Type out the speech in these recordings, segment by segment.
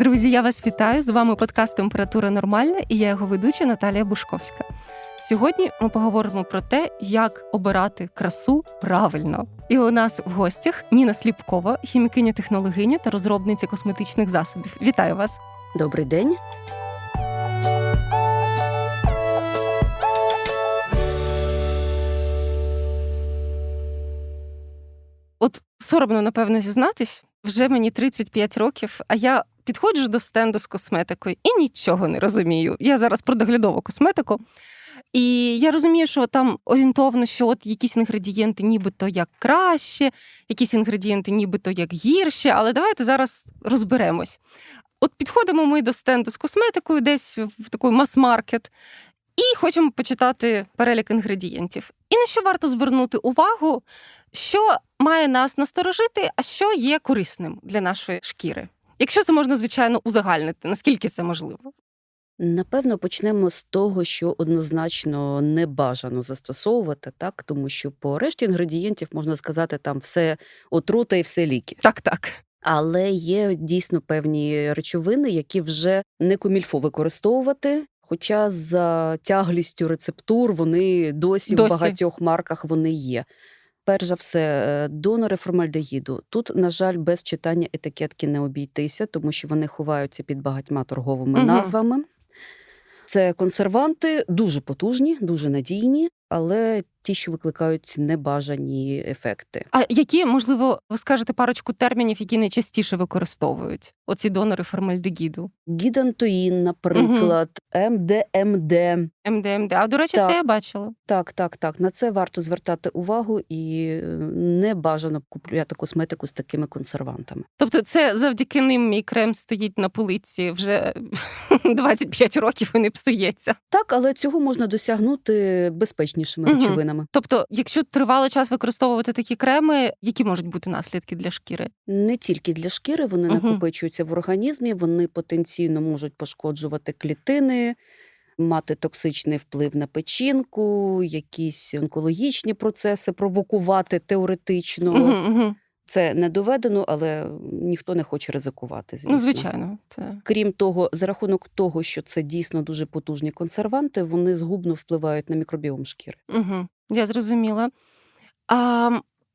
Друзі, я вас вітаю. З вами подкаст Температура Нормальна і я його ведуча Наталія Бушковська. Сьогодні ми поговоримо про те, як обирати красу правильно. І у нас в гостях Ніна Сліпкова, хімікиня технологиня та розробниця косметичних засобів. Вітаю вас! Добрий день. От соромно, напевно, зізнатись, вже мені 35 років, а я підходжу до стенду з косметикою і нічого не розумію. Я зараз про доглядову косметику. І я розумію, що там орієнтовно, що от якісь інгредієнти нібито як краще, якісь інгредієнти нібито як гірше, але давайте зараз розберемось. От підходимо ми до стенду з косметикою, десь в такий мас-маркет, і хочемо почитати перелік інгредієнтів. І на що варто звернути увагу, що має нас насторожити, а що є корисним для нашої шкіри? Якщо це можна, звичайно, узагальнити, наскільки це можливо? Напевно, почнемо з того, що однозначно не бажано застосовувати, так тому що по решті інгредієнтів можна сказати, там все отрута і все ліки. Так, так. Але є дійсно певні речовини, які вже не комільфо використовувати. Хоча за тяглістю рецептур вони досі, Досі. в багатьох марках вони є. Перш за все, е, донори формальдегіду. Тут, на жаль, без читання етикетки не обійтися, тому що вони ховаються під багатьма торговими угу. назвами. Це консерванти дуже потужні, дуже надійні, але ті, що викликають небажані ефекти. А які, можливо, ви скажете парочку термінів, які найчастіше використовують оці донори формальдегіду? Гідантоїн, наприклад, МДМД. МДМД. А до речі, Так. це я бачила. Так, так, так. На це варто звертати увагу і е, не бажано купувати косметику з такими консервантами. Тобто, це завдяки ним мій крем стоїть на полиці вже 25 років і не псується. Так, але цього можна досягнути безпечнішими угу. речовинами. Тобто, якщо тривалий час використовувати такі креми, які можуть бути наслідки для шкіри? Не тільки для шкіри, вони угу. накопичуються в організмі, вони потенційно можуть пошкоджувати клітини, мати токсичний вплив на печінку, якісь онкологічні процеси провокувати теоретично. Угу, угу. Це не доведено, але ніхто не хоче ризикувати. Звісно. Ну, звичайно, це Крім того, за рахунок того, що це дійсно дуже потужні консерванти, вони згубно впливають на мікробіом шкіри. угу. я зрозуміла. А,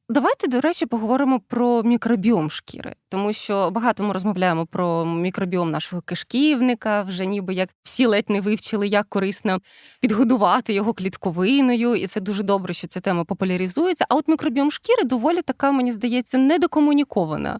давайте, до речі, поговоримо про мікробіом шкіри, тому що багато ми розмовляємо про мікробіом нашого кишківника, вже ніби як всі ледь не вивчили, як корисно підгодувати його клітковиною, і це дуже добре, що ця тема популяризується. А от мікробіом шкіри доволі така, мені здається, недокомунікована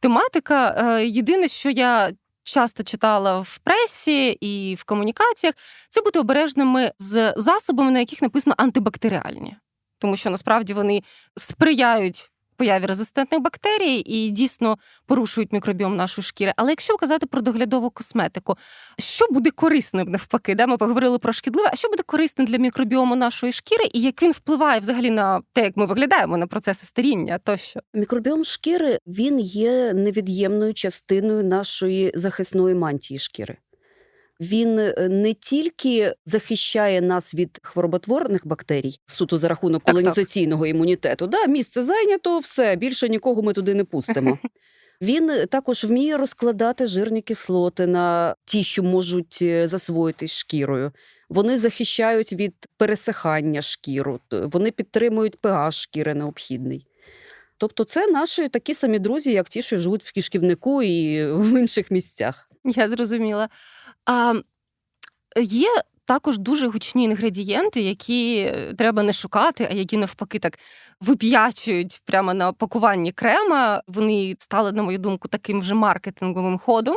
тематика. Е, Єдине, що я часто читала в пресі і в комунікаціях, це бути обережними з засобами, на яких написано антибактеріальні, тому що насправді вони сприяють. Появі резистентних бактерій і дійсно порушують мікробіом нашої шкіри. Але якщо казати про доглядову косметику, що буде корисним навпаки? Да? Ми поговорили про шкідливе, а що буде корисним для мікробіому нашої шкіри, і як він впливає взагалі на те, як ми виглядаємо на процеси старіння тощо? Мікробіом шкіри він є невід'ємною частиною нашої захисної мантії шкіри. Він е, не тільки захищає нас від хвороботворних бактерій, суто за рахунок Так, так. колонізаційного імунітету. Да, місце зайнято, все більше нікого ми туди не пустимо. Він е, також вміє розкладати жирні кислоти на ті, що можуть е, засвоїтись шкірою. Вони захищають від пересихання шкіру, вони підтримують pH шкіри необхідний. Тобто, це наші такі самі друзі, як ті, що живуть в кишківнику і в інших місцях. Я зрозуміла. А є також дуже гучні інгредієнти, які треба не шукати, а які навпаки так вип'ячують прямо на пакуванні крема. Вони стали, на мою думку, таким вже маркетинговим ходом.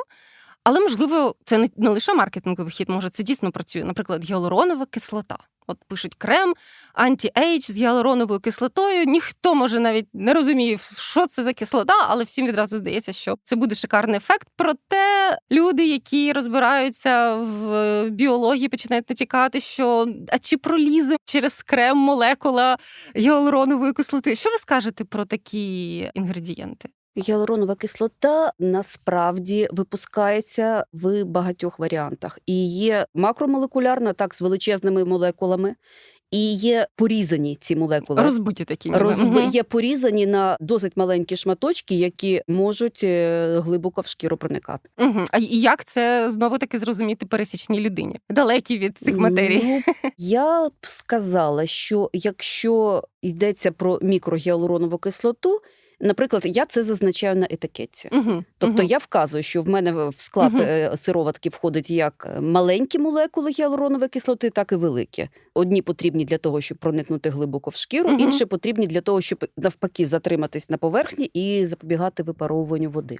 Але, можливо, це не, лише маркетинговий хід, може, це дійсно працює. Наприклад, гіалуронова кислота. От пишуть крем анті-ейдж з гіалуроновою кислотою. Ніхто може навіть не розуміє, що це за кислота, але всім відразу здається, що це буде шикарний ефект. Проте люди, які розбираються в е, біології, починають натякати, що а чи пролізе через крем молекула гіалуронової кислоти. Що ви скажете про такі інгредієнти? Гіалуронова кислота насправді випускається в багатьох варіантах і є макромолекулярна, так з величезними молекулами, і є порізані ці молекули. Розбиті такі. Розби... Мгм. Є порізані на досить маленькі шматочки, які можуть е, глибоко в шкіру проникати. Мгм. А як це знову таки зрозуміти пересічній людині, далекі від цих матерій? Ну, я б сказала, що якщо йдеться про мікрогіалуронову кислоту, наприклад, я це зазначаю на етикетці. Угу. Тобто угу. я вказую, що в мене в склад е, сироватки входить як маленькі молекули гіалуронової кислоти, так і великі. Одні потрібні для того, щоб проникнути глибоко в шкіру, угу. інші потрібні для того, щоб навпаки затриматись на поверхні і запобігати випаровуванню води.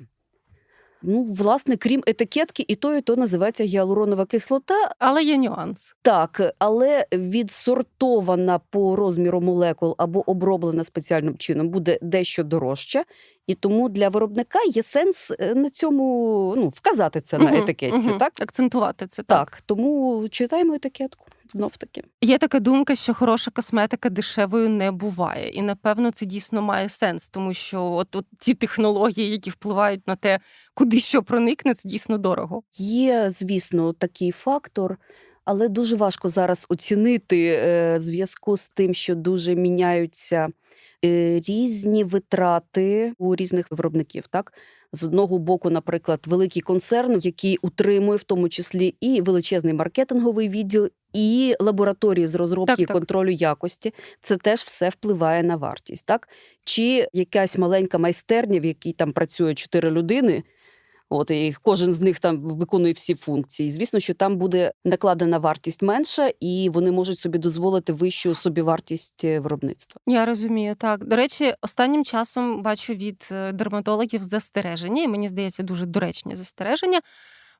Ну, власне, крім етикетки, і то, і то називається гіалуронова кислота. Але є нюанс. Так, але відсортована по розміру молекул або оброблена спеціальним чином буде дещо дорожча, і тому для виробника є сенс е, на цьому ну, вказати це на етикетці. Мгм. Так? Акцентувати це так. так, тому читаємо етикетку знов таки. Є така думка, що хороша косметика дешевою не буває, і напевно це дійсно має сенс, тому що от, от ці технології, які впливають на те, куди що проникне, це дійсно дорого. Є, звісно, такий фактор, але дуже важко зараз оцінити е, зв'язку з тим, що дуже міняються різні витрати у різних виробників. Так, з одного боку, наприклад, великий концерн, який утримує в тому числі і величезний маркетинговий відділ. І лабораторії з розробки Так, і так. контролю якості це теж все впливає на вартість, так чи якась маленька майстерня, в якій там працює чотири людини, От і кожен з них там виконує всі функції. Звісно, що там буде накладена вартість менша, і вони можуть собі дозволити вищу собівартість е, виробництва. Я розумію, так. До речі, останнім часом бачу від е, дерматологів застереження, і мені здається, дуже доречні застереження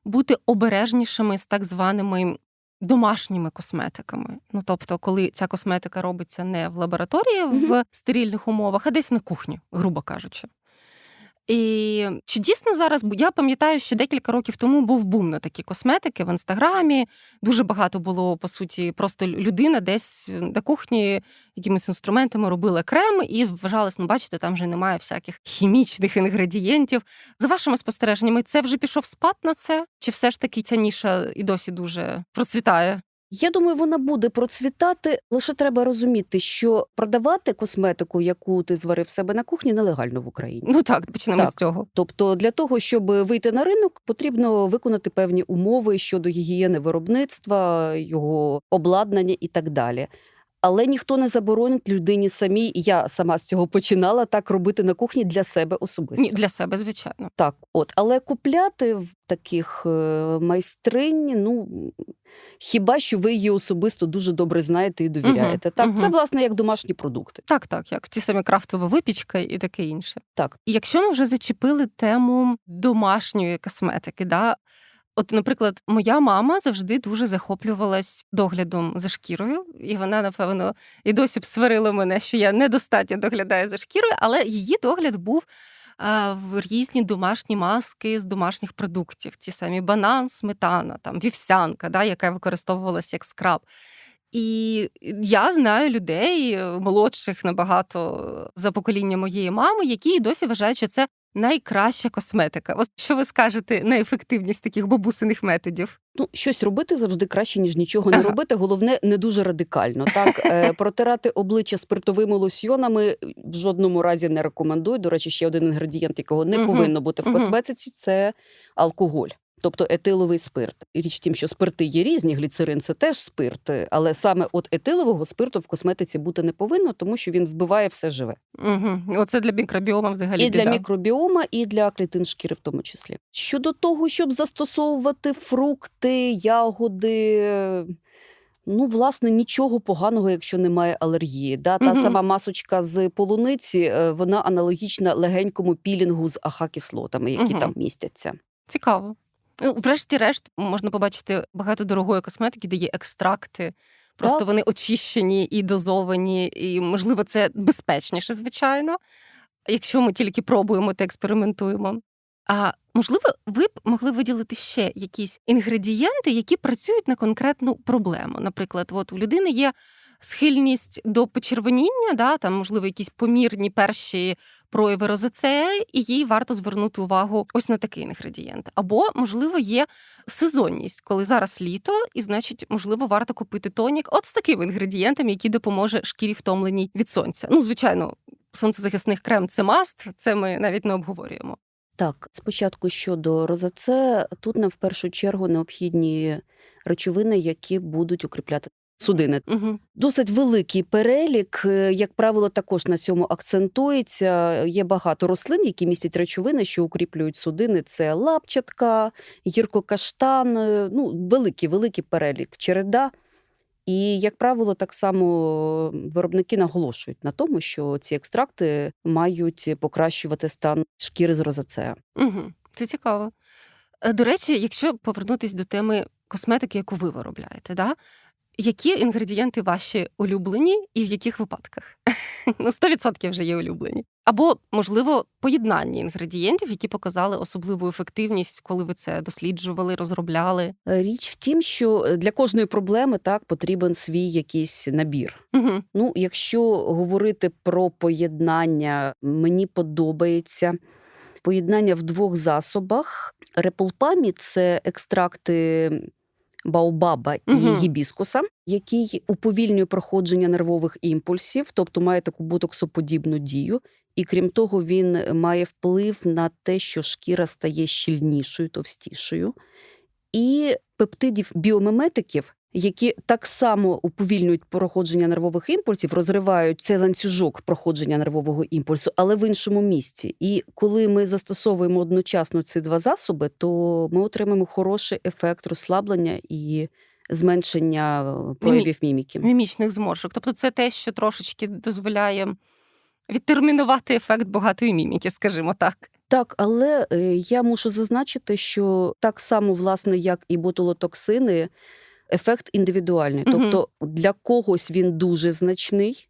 бути обережнішими з так званими домашніми косметиками. Ну тобто, коли ця косметика робиться не в лабораторії в стерильних умовах, а десь на кухні, грубо кажучи. І чи дійсно зараз, я пам'ятаю, що декілька років тому був бум на такі косметики в інстаграмі. Дуже багато було по суті, просто людина десь на кухні якимись інструментами робила крем і вважалось, ну бачите, там вже немає всяких хімічних інгредієнтів. За вашими спостереженнями, це вже пішов спад на це? Чи все ж таки ця ніша і досі дуже процвітає? Я думаю, вона буде процвітати. Лише треба розуміти, що продавати косметику, яку ти зварив себе на кухні, нелегально в Україні. Ну так, почнемо Так. з цього. Тобто, для того, щоб вийти на ринок, потрібно виконати певні умови щодо гігієни виробництва, його обладнання і так далі. Але ніхто не заборонить людині самій, я сама з цього починала так робити на кухні для себе особисто. Ні, для себе, звичайно. Так, от, але купляти в таких е, майстринь, ну хіба що ви її особисто дуже добре знаєте і довіряєте. Так, це власне як домашні продукти. Так, так, як ті самі крафтова випічка і таке інше. Так. І якщо ми вже зачепили тему домашньої косметики, да, от, наприклад, моя мама завжди дуже захоплювалась доглядом за шкірою, і вона, напевно, і досі б сварила мене, що я недостатньо доглядаю за шкірою, але її догляд був. В різні домашні маски з домашніх продуктів, ті самі банан, сметана, там вівсянка, да, яка використовувалася як скраб. І я знаю людей молодших набагато за покоління моєї мами, які досі вважають, що це найкраща косметика. От що ви скажете на ефективність таких бабусиних методів? Ну, щось робити завжди краще, ніж нічого не робити. Головне, не дуже радикально. Так, Е, протирати обличчя спиртовими лосьйонами в жодному разі не рекомендую. До речі, ще один інгредієнт, якого не повинно бути в косметиці, це алкоголь. Тобто етиловий спирт. Річ в тім, що спирти є різні, гліцерин це теж спирт, але саме от етилового спирту в косметиці бути не повинно, тому що він вбиває все живе. Угу. Оце для мікробіома взагалі І для мікробіома, і для клітин шкіри, в тому числі. Щодо того, щоб застосовувати фрукти, ягоди. Ну, власне, нічого поганого, якщо немає алергії. Да? Та Мгм. сама масочка з полуниці, е, вона аналогічна легенькому пілінгу з аха-кислотами, які Мгм. там містяться. Цікаво. Ну, врешті-решт, можна побачити багато дорогої косметики, де є екстракти. Просто Так. вони очищені і дозовані, і можливо, це безпечніше, звичайно. Якщо ми тільки пробуємо та експериментуємо. А можливо, ви б могли виділити ще якісь інгредієнти, які працюють на конкретну проблему. Наприклад, от у людини є схильність до почервоніння, да, там, можливо, якісь помірні перші прояви розацея, і їй варто звернути увагу ось на такий інгредієнт. Або, можливо, є сезонність, коли зараз літо, і значить, можливо, варто купити тонік от з таким інгредієнтом, який допоможе шкірі втомленій від сонця. Ну, звичайно, сонцезахисних крем це маст, це ми навіть не обговорюємо. Так, спочатку щодо розаце, тут нам в першу чергу необхідні речовини, які будуть укріпляти судини. Угу. Досить великий перелік. е, Як правило, також на цьому акцентується. Є багато рослин, які містять речовини, що укріплюють судини. Це лапчатка, гіркокаштан, е, ну, великий, великий перелік череда. І, як правило, так само виробники наголошують на тому, що ці екстракти мають покращувати стан шкіри з розацея. Угу. Це цікаво. Е, До речі, якщо повернутись до теми косметики, яку ви виробляєте, да? Які інгредієнти ваші улюблені і в яких випадках? Ну, 100% вже є улюблені. Або, можливо, поєднання інгредієнтів, які показали особливу ефективність, коли ви це досліджували, розробляли. Річ в тім, що е, для кожної проблеми так потрібен свій якийсь набір. Угу. Ну, якщо говорити про поєднання, мені подобається поєднання в двох засобах. Репулпамі це екстракти баобаба і Мгм. гібіскуса, який уповільнює проходження нервових імпульсів, тобто має таку ботоксоподібну дію. І крім того, він має вплив на те, що шкіра стає щільнішою, товстішою. І пептидів біомиметиків, які так само уповільнюють проходження нервових імпульсів, розривають цей ланцюжок проходження нервового імпульсу, але в іншому місці. І коли ми застосовуємо одночасно ці два засоби, то ми отримаємо хороший ефект розслаблення і зменшення е, проявів міміки. Мімічних зморшок. Тобто, це те, що трошечки дозволяє відтермінувати ефект багатої міміки, скажімо так. Так, але е, я мушу зазначити, що так само, власне, як і ботулотоксини, ефект індивідуальний. Мгм. Тобто для когось він дуже значний.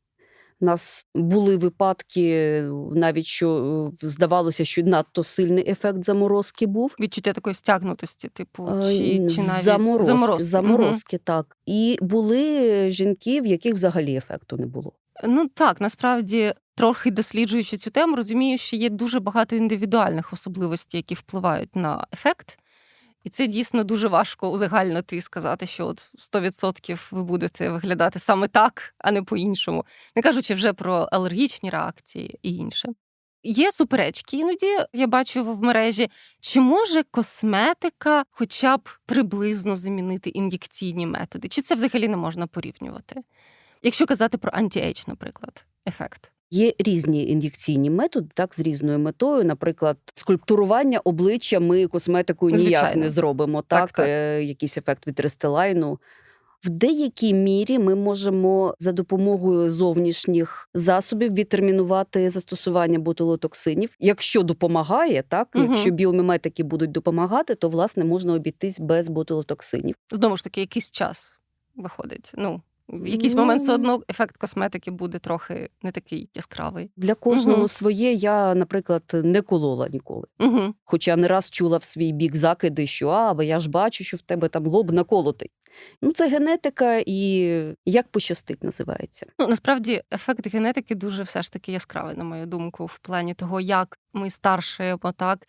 У нас були випадки, навіть що е, здавалося, що надто сильний ефект заморозки був. Відчуття такої стягнутості, типу, Е, чи, чи навіть заморозки, заморозки. заморозки, так. І були жінки, в яких взагалі ефекту не було. Ну так, насправді, трохи досліджуючи цю тему, розумію, що є дуже багато індивідуальних особливостей, які впливають на ефект. І це дійсно дуже важко узагальнити і сказати, що от 100% ви будете виглядати саме так, а не по-іншому. Не кажучи вже про алергічні реакції і інше. Є суперечки іноді, я бачу в мережі, чи може косметика хоча б приблизно замінити ін'єкційні методи, чи це взагалі не можна порівнювати? Якщо казати про анті-ейдж, наприклад, ефект. Є різні ін'єкційні методи, так, з різною метою. Наприклад, скульптурування обличчя ми косметикою ніяк Звичайно. не зробимо. Так, Так, так. Е, якийсь ефект від рестилайну. В деякій мірі ми можемо за допомогою зовнішніх засобів відтермінувати застосування ботулотоксинів. Якщо допомагає, так Мгм. якщо біоміметики будуть допомагати, то власне можна обійтись без ботулотоксинів. Знову ж таки, якийсь час виходить. Ну, в якийсь момент все Ну. одно ефект косметики буде трохи не такий яскравий. Для кожного Мгм. своє я, наприклад, не колола ніколи. Угу. Хоча не раз чула в свій бік закиди, що а, бо я ж бачу, що в тебе там лоб наколотий. Ну, це генетика і як пощастить називається. Ну, насправді, ефект генетики дуже все ж таки яскравий, на мою думку, в плані того, як ми старшаємо, так.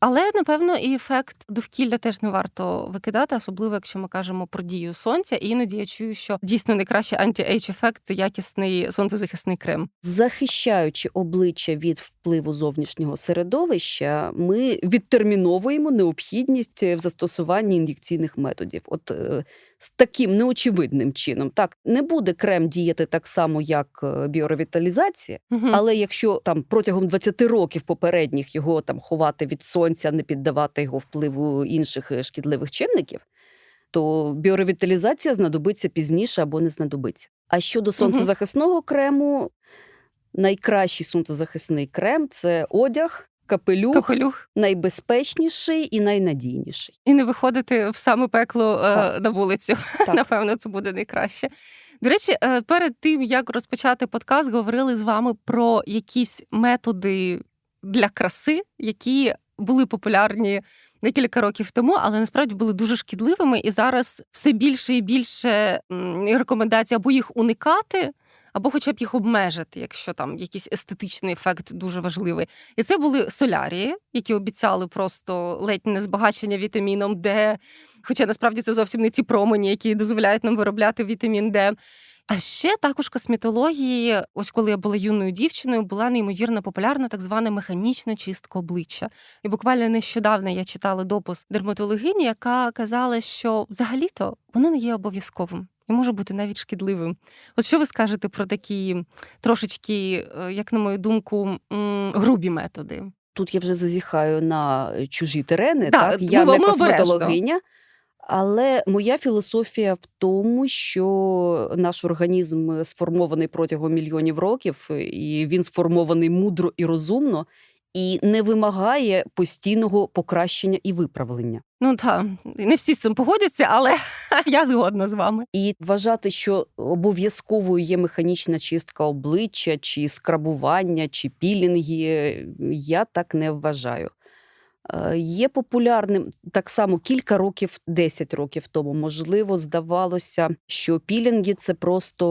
Але, напевно, і ефект довкілля теж не варто викидати, особливо якщо ми кажемо про дію сонця. І іноді я чую, що дійсно найкращий анті-ейдж ефект це якісний сонцезахисний крем. Захищаючи обличчя від впливу зовнішнього середовища, ми відтерміновуємо необхідність в застосуванні ін'єкційних методів. От е, з таким неочевидним чином. Так, не буде крем діяти так само, як е, біоревіталізація, Мгм. Але якщо там протягом 20 років попередніх його там ховати від сонця, не піддавати його впливу інших е, шкідливих чинників, то біоревіталізація знадобиться пізніше або не знадобиться. А щодо сонцезахисного крему, найкращий сонцезахисний крем це одяг, капелюх, Капелюх. найбезпечніший і найнадійніший. І не виходити в саме пекло е, Так. на вулицю. Так. Напевно, це буде найкраще. До речі, е, перед тим як розпочати подкаст, говорили з вами про якісь методи для краси, які були популярні декілька років тому, але насправді були дуже шкідливими. І зараз все більше і більше рекомендацій або їх уникати, або хоча б їх обмежити, якщо там якийсь естетичний ефект дуже важливий. І це були солярії, які обіцяли просто ледь не збагачення вітаміном Д. Хоча насправді це зовсім не ті промені, які дозволяють нам виробляти вітамін Д. А ще також косметології, ось коли я була юною дівчиною, була неймовірно популярна так звана механічна чистка обличчя. І буквально нещодавно я читала допис дерматологині, яка казала, що взагалі-то воно не є обов'язковим і може бути навіть шкідливим. От що ви скажете про такі трошечки, е, як на мою думку, грубі методи? Тут я вже зазіхаю на чужі терени. Да, так, я ми- не ми обережно. Але моя філософія в тому, що наш організм сформований протягом мільйонів років, і він сформований мудро і розумно, і не вимагає постійного покращення і виправлення. Ну так, не всі з цим погодяться, але я згодна з вами. І вважати, що обов'язковою є механічна чистка обличчя, чи скрабування, чи пілінги, я так не вважаю. Е, Є популярним так само кілька років, 10 років тому, можливо, здавалося, що пілінги це просто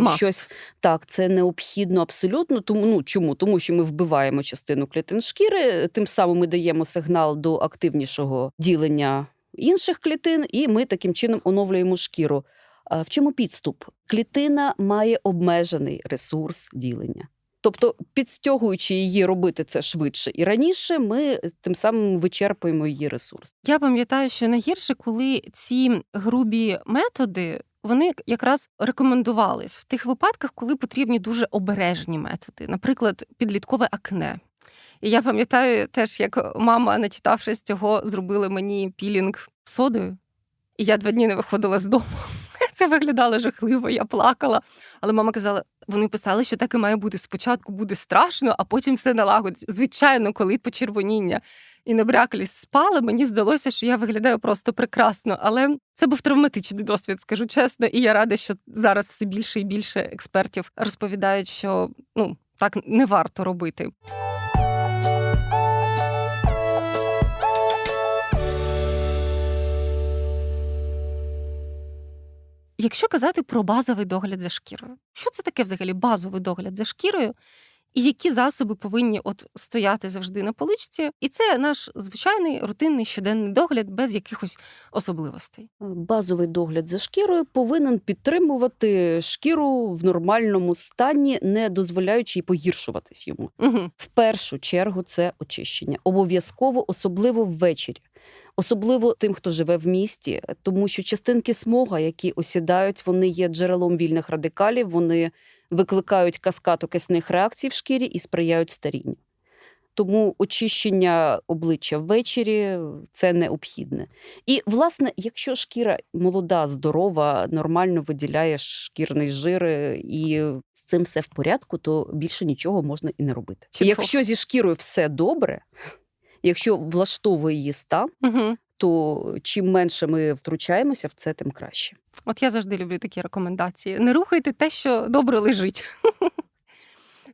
Must. щось так, це необхідно абсолютно. Тому ну чому? Тому що ми вбиваємо частину клітин шкіри, тим самим ми даємо сигнал до активнішого ділення інших клітин, і ми таким чином оновлюємо шкіру. А В чому підступ? Клітина має обмежений ресурс ділення. Тобто, підстягуючи її робити це швидше і раніше, ми тим самим вичерпуємо її ресурс. Я пам'ятаю, що найгірше, коли ці грубі методи. Вони якраз рекомендувались в тих випадках, коли потрібні дуже обережні методи, наприклад, підліткове акне. І я пам'ятаю теж, як мама, начитавшись цього, зробила мені пілінг содою, і я два дні не виходила з дому. Це виглядало жахливо, я плакала. Але мама казала: вони писали, що так і має бути. Спочатку буде страшно, а потім все налагодиться. Звичайно, коли почервоніння і набряклість спали, мені здалося, що я виглядаю просто прекрасно. Але це був травматичний досвід, скажу чесно. І я рада, що зараз все більше і більше експертів розповідають, що ну так не варто робити. Якщо казати про базовий догляд за шкірою, що це таке взагалі базовий догляд за шкірою? І які засоби повинні от стояти завжди на поличці, і це наш звичайний рутинний щоденний догляд без якихось особливостей. Базовий догляд за шкірою повинен підтримувати шкіру в нормальному стані, не дозволяючи їй погіршуватись йому. Угу. В першу чергу це очищення. Обов'язково, особливо ввечері. Особливо тим, хто живе в місті, тому що частинки смога, які осідають, вони є джерелом вільних радикалів, вони викликають каскад окисних реакцій в шкірі і сприяють старінню. Тому очищення обличчя ввечері це необхідне. І, власне, якщо шкіра молода, здорова, нормально виділяє шкірний жир, і з цим все в порядку, то більше нічого можна і не робити. Чудово. Якщо зі шкірою все добре, якщо влаштовує її стан, Угу. то чим менше ми втручаємося в це, тим краще. От я завжди люблю такі рекомендації. Не рухайте те, що добре лежить.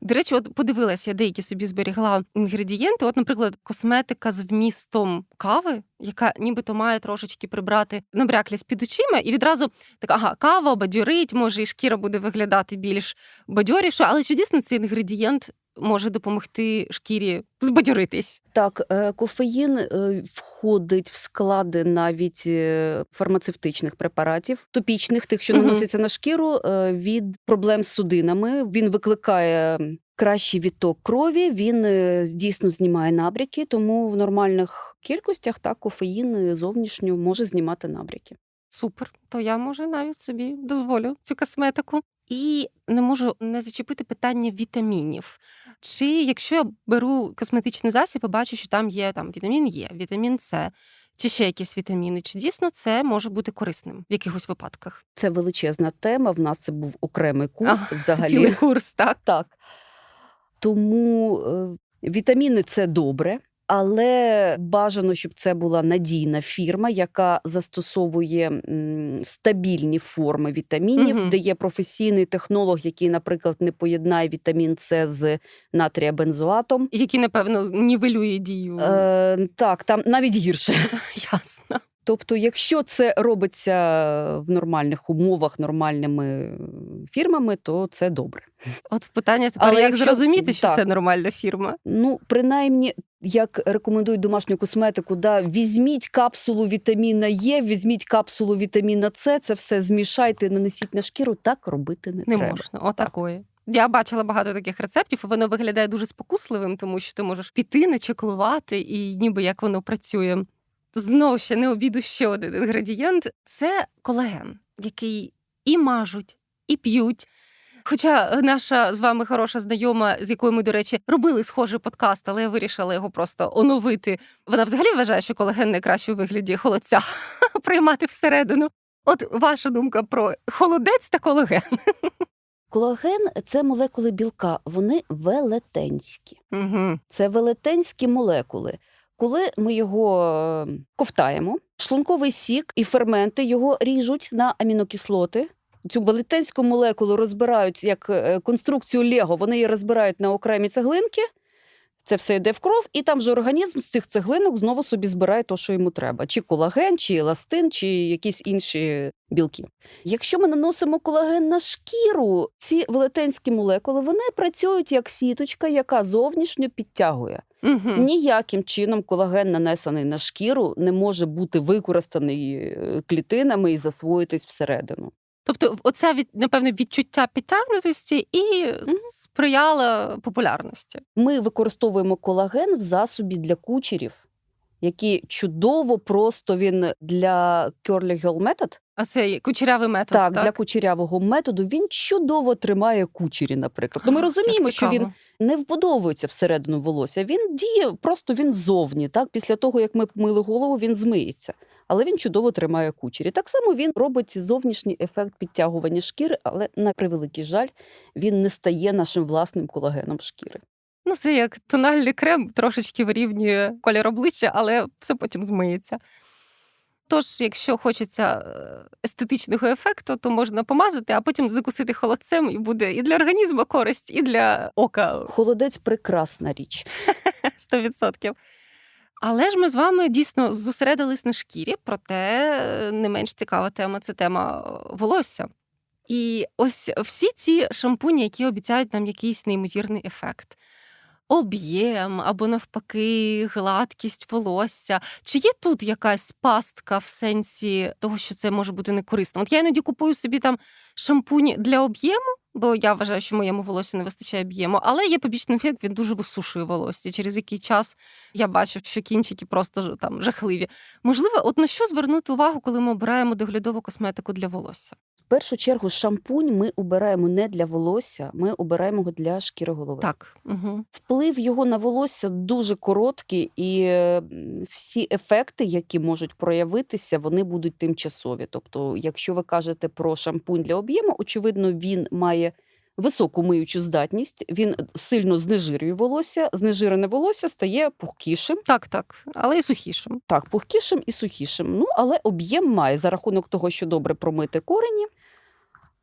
До речі, от подивилася, я деякі собі зберігла інгредієнти. От, наприклад, косметика з вмістом кави, яка нібито має трошечки прибрати набряклість під очима, і відразу так, ага, кава бадьорить, може, і шкіра буде виглядати більш бадьоріше, але чи дійсно цей інгредієнт може допомогти шкірі збадьоритись? Так, е, кофеїн е, входить в склади навіть е, фармацевтичних препаратів, топічних, тих, що наносяться на шкіру, від проблем з судинами. Він викликає кращий відток крові, він дійсно знімає набряки, тому в нормальних кількостях так кофеїн зовнішньо може знімати набряки. Супер, то я може навіть собі дозволю цю косметику. І не можу не зачепити питання вітамінів. Чи якщо я беру косметичний засіб і бачу, що там є там вітамін Е, вітамін С, чи ще якісь вітаміни, чи дійсно це може бути корисним в якихось випадках? Це величезна тема. В нас це був окремий курс А, взагалі. Цілий курс, так. Так. Тому е, вітаміни це добре. Але бажано, щоб це була надійна фірма, яка застосовує стабільні форми вітамінів, Мгм. де є професійний технолог, який, наприклад, не поєднає вітамін С з натрія бензоатом. Який, напевно, нівелює дію. Е, так, там навіть гірше. Ясно. Тобто, якщо це робиться в нормальних умовах, нормальними фірмами, то це добре. От питання тепер, Але як якщо- зрозуміти, що так. це нормальна фірма? Ну, принаймні, як рекомендують домашню косметику, да, візьміть капсулу вітаміна Е, візьміть капсулу вітаміна С, це все змішайте, нанесіть на шкіру. Так робити не, Не треба. можна. Отакої. Я бачила багато таких рецептів, і воно виглядає дуже спокусливим, тому що ти можеш піти, начеклувати, і ніби як воно працює. Знову ще не обіду ще один інгредієнт це колаген, який і мажуть, і п'ють. Хоча наша з вами хороша знайома, з якою ми, до речі, робили схожий подкаст, але я вирішила його просто оновити. Вона взагалі вважає, що колаген найкраще у вигляді холодця приймати всередину. От ваша думка про холодець та колаген. Колаген це молекули білка, вони велетенські. Угу. Це велетенські молекули. Коли ми його е, ковтаємо, шлунковий сік і ферменти його ріжуть на амінокислоти. Цю велетенську молекулу розбирають як е, конструкцію Лего. Вони її розбирають на окремі цеглинки. Це все йде в кров, і там же організм з цих цеглинок знову собі збирає те, що йому треба: чи колаген, чи еластин, чи якісь інші білки. Якщо ми наносимо колаген на шкіру, ці велетенські молекули вони працюють як сіточка, яка зовнішньо підтягує. Угу. Ніяким чином колаген, нанесений на шкіру, не може бути використаний е, клітинами і засвоїтись всередину. Тобто, оце від напевне відчуття підтягнутості і сприяло популярності. Ми використовуємо колаген в засобі для кучерів, які чудово просто він для curly girl method, А це кучерявий метод. так, Так, для кучерявого методу, він чудово тримає кучері, наприклад. Ну, ми розуміємо, що він не вбудовується всередину волосся. Він діє просто він ззовні. Так, після того як ми помили голову, він змиється. Але він чудово тримає кучері. Так само він робить зовнішній ефект підтягування шкіри, але на превеликий жаль, він не стає нашим власним колагеном шкіри. Ну, це як тональний крем трошечки вирівнює колір обличчя, але все потім змиється. Тож, якщо хочеться е, естетичного ефекту, то можна помазати, а потім закусити холодцем, і буде і для організму користь, і для ока Холодець прекрасна річ. 100%. Але ж ми з вами дійсно зосередились на шкірі, проте е, не менш цікава тема це тема волосся. І ось всі ці шампуні, які обіцяють нам якийсь неймовірний ефект. Об'єм або навпаки, гладкість волосся. Чи є тут якась пастка в сенсі того, що це може бути некорисно? От я іноді купую собі там шампунь для об'єму, бо я вважаю, що моєму волосю не вистачає об'єму, але є побічний ефект, він дуже висушує волосся. Через який час я бачу, що кінчики просто там жахливі. Можливо, от на що звернути увагу, коли ми обираємо доглядову косметику для волосся? Першу чергу шампунь ми обираємо не для волосся, ми обираємо його для шкіри голови. Так. Угу. Вплив його на волосся дуже короткий, і всі ефекти, які можуть проявитися, вони будуть тимчасові. Тобто, якщо ви кажете про шампунь для об'єму, очевидно, він має високу миючу здатність, він сильно знежирює волосся. Знежирене волосся стає пухкішим, Так, так, але і сухішим. так, пухкішим і сухішим. Ну, але об'єм має за рахунок того, що добре промити корені.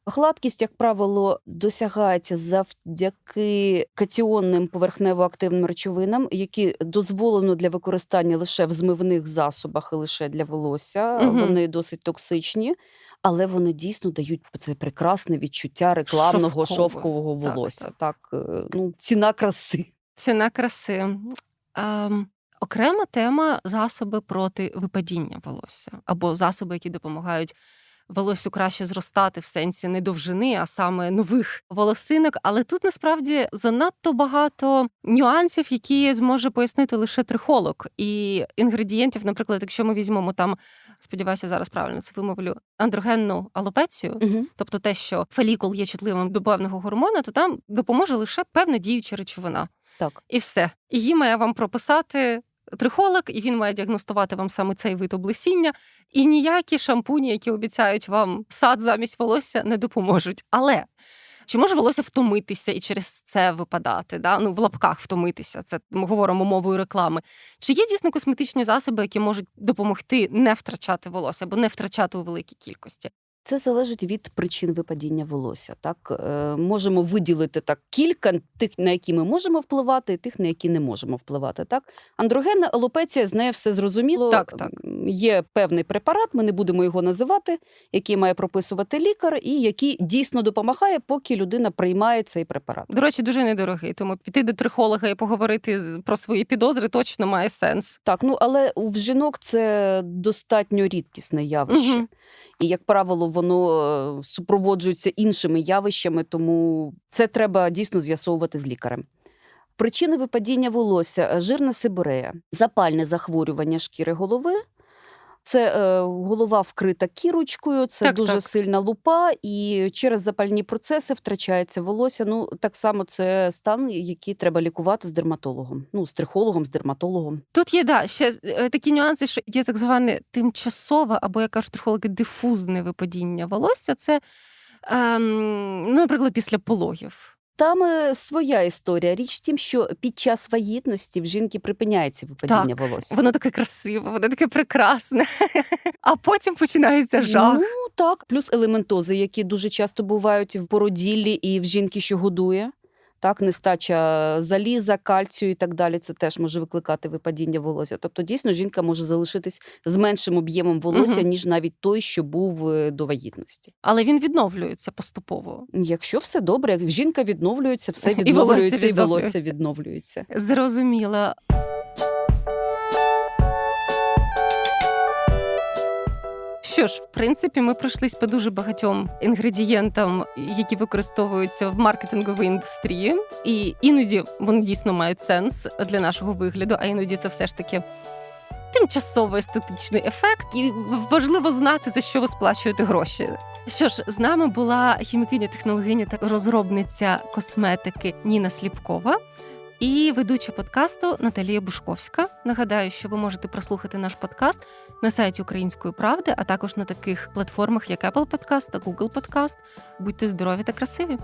Гладкість, як правило, досягається завдяки катіонним поверхнево-активним речовинам, які дозволено для використання лише в змивних засобах і лише для волосся. Мгм. Вони досить токсичні, але вони дійсно дають це прекрасне відчуття рекламного Шовкове. шовкового Так, волосся. Так, е, ну, ціна краси. Ціна краси. Ем, окрема тема засоби проти випадіння волосся або засоби, які допомагають волоссю краще зростати в сенсі не довжини, а саме нових волосинок. Але тут насправді занадто багато нюансів, які зможе пояснити лише трихолог. І інгредієнтів, наприклад, якщо ми візьмемо там, сподіваюся, зараз правильно це вимовлю, андрогенну алопецію, Угу. тобто те, що фолікул є чутливим до певного гормона, то там допоможе лише певна діюча речовина. Так. І все. Її має вам прописати трихолог, і він має діагностувати вам саме цей вид облесіння. І ніякі шампуні, які обіцяють вам сад замість волосся, не допоможуть. Але Чи може волосся втомитися і через це випадати? Да? Ну, в лапках втомитися. Це ми говоримо мовою реклами. Чи є дійсно косметичні засоби, які можуть допомогти не втрачати волосся або не втрачати у великій кількості? Це залежить від причин випадіння волосся. Так е, можемо виділити так кілька тих, на які ми можемо впливати, і тих, на які не можемо впливати. Так, андрогенна алопеція з нею все зрозуміло. Так, так. Є певний препарат, ми не будемо його називати, який має прописувати лікар, і який дійсно допомагає, поки людина приймає цей препарат. До речі, дуже недорогий. Тому піти до трихолога і поговорити про свої підозри точно має сенс. Так, ну але у жінок це достатньо рідкісне явище. Мгм. І, як правило, воно е, супроводжується іншими явищами, тому це треба дійсно з'ясовувати з лікарем. Причини випадіння волосся жирна сибирея, запальне захворювання шкіри голови. Це е, голова вкрита кірочкою, це Так, дуже так. сильна лупа, і через запальні процеси втрачається волосся. Ну так само це стан, який треба лікувати з дерматологом. Ну, з трихологом, з дерматологом. Тут є да, ще е, такі нюанси, що є так зване тимчасове, або як кажуть трихологи, дифузне випадіння волосся. Це, ем, ну, наприклад, після пологів. Там е, своя історія. Річ в тім, що під час вагітності в жінки припиняється випадіння волосся. Воно таке красиве, воно таке прекрасне. А потім починається жах. Ну так, плюс елементози, які дуже часто бувають в породіллі і в жінки, що годує. Так, нестача заліза, кальцію і так далі. Це теж може викликати випадіння волосся. Тобто, дійсно, жінка може залишитись з меншим об'ємом волосся, угу. ніж навіть той, що був е, до вагітності. Але він відновлюється поступово. Якщо все добре, як жінка відновлюється, все І волосся відновлюється, і волосся відновлюється. відновлюється. Зрозуміло. Що ж, в принципі, ми пройшлись по дуже багатьом інгредієнтам, які використовуються в маркетинговій індустрії, і іноді вони дійсно мають сенс для нашого вигляду, а іноді це все ж таки тимчасовий естетичний ефект, і важливо знати, за що ви сплачуєте гроші. Що ж, з нами була хімікиня, технологиня та розробниця косметики Ніна Сліпкова. І ведуча подкасту Наталія Бушковська. Нагадаю, що ви можете прослухати наш подкаст на сайті Української правди, а також на таких платформах, як Apple Podcast та Google Podcast. Будьте здорові та красиві!